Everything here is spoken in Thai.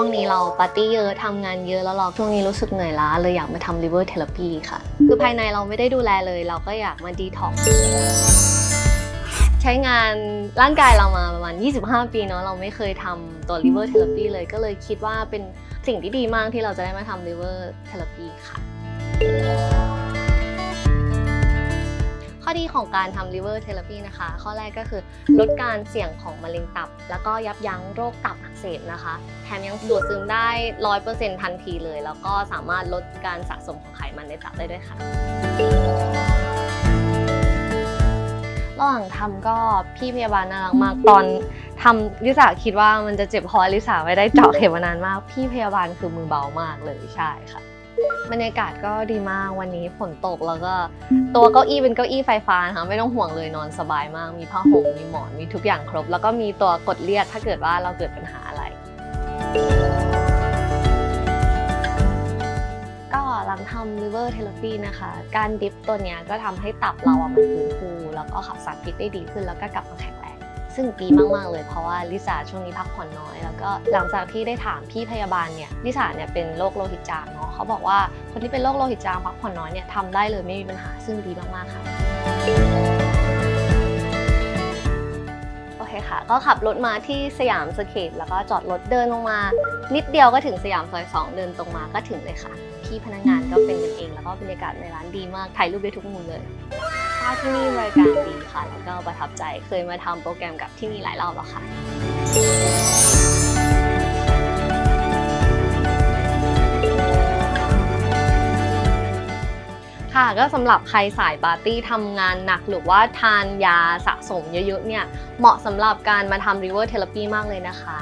ช่วงนี้เราปาร์ตี้เยอะทำงานเยอะแล้วเราช่วงนี้รู้สึกเหนื่อยล้าเลยอยากมาทำ liver therapy ค่ะ คือภายในเราไม่ได้ดูแลเลย เราก็อยากมาดีท็อกใช้งานร่างกายเรามาประมาณ 25 ปีเนาะเราไม่เคยทำตัว liver therapy เลยก็เลยคิดว่าเป็นสิ่งที่ดีมากที่เราจะได้มาทำ liver therapy ค่ะ ขอดีของการทำ liver therapy นะคะ ข้อแรกก็คือลดการเสี่ยงของมะเร็งตับ แล้วก็ยับยั้งโรคตับอักเสบนะคะ แถมยังดูดซึมได้ 100%ทันทีเลย แล้วก็สามารถลดการสะสมของไขมันในตับได้ด้วยค่ะระหว่างทำก็พี่พยาบาลน่ารักมากตอนทำลิสาคิดว่ามันจะเจ็บเพราะลิสาไม่ได้เจาะเข็มมานานมาก พี่พยาบาลคือมือเบามากเลยใช่ค่ะ บรรยากาศก็ดีมากวันนี้ฝนตกแล้วก็ ตัวเก้าอี้เป็นเก้าอี้ไฟฟ้านะคะไม่ต้องห่วงเลยนอนสบายมาก มีผ้าห่มมีหมอนมีทุกอย่างครบ แล้วก็มีตัวกดเรียกถ้าเกิดว่าเราเกิดปัญหาอะไร ก็หลังทำ liver therapy นะคะ การดิฟตัวเนี้ยก็ทำให้ตับเราอะมันฟื้นฟูแล้วก็ขับสารพิษได้ดีขึ้นแล้วก็กลับมาแข็งแรง ซึ่งดีมากๆเลยเพราะว่าลิซ่าช่วงนี้พักผ่อนน้อย แล้วก็หลังจากที่ได้ถามพี่พยาบาลเนี่ยลิซ่าเนี่ยเป็นโรคโลหิตจางเนาะเขาบอกว่าคนที่เป็นโรคโลหิตจางพักผ่อนน้อยเนี่ยทำได้เลยไม่มีปัญหาซึ่งดีมากๆค่ะโอเคค่ะก็ขับรถมาที่สยามสเคปแล้วก็จอดรถเดินลงมา นิดเดียวก็ถึงสยามซอยสองเดินตรงมาก็ถึงเลยค่ะ พี่พนักงานก็เป็นกันเอง แล้วก็บรรยากาศในร้านดีมากถ่ายรูปได้ทุกมุมเลยาที่นี่บริการดีค่ะ แล้วก็ประทับใจเคยมาทำโปรแกรมกับที่นี่หลายรอบแล้วค่ะ ค่ะก็สำหรับใครสายปาร์ตี้ทำงานหนักหรือว่าทานยาสะสมเยอะๆเนี่ย เหมาะสำหรับการมาทำ river therapy มากเลยนะคะ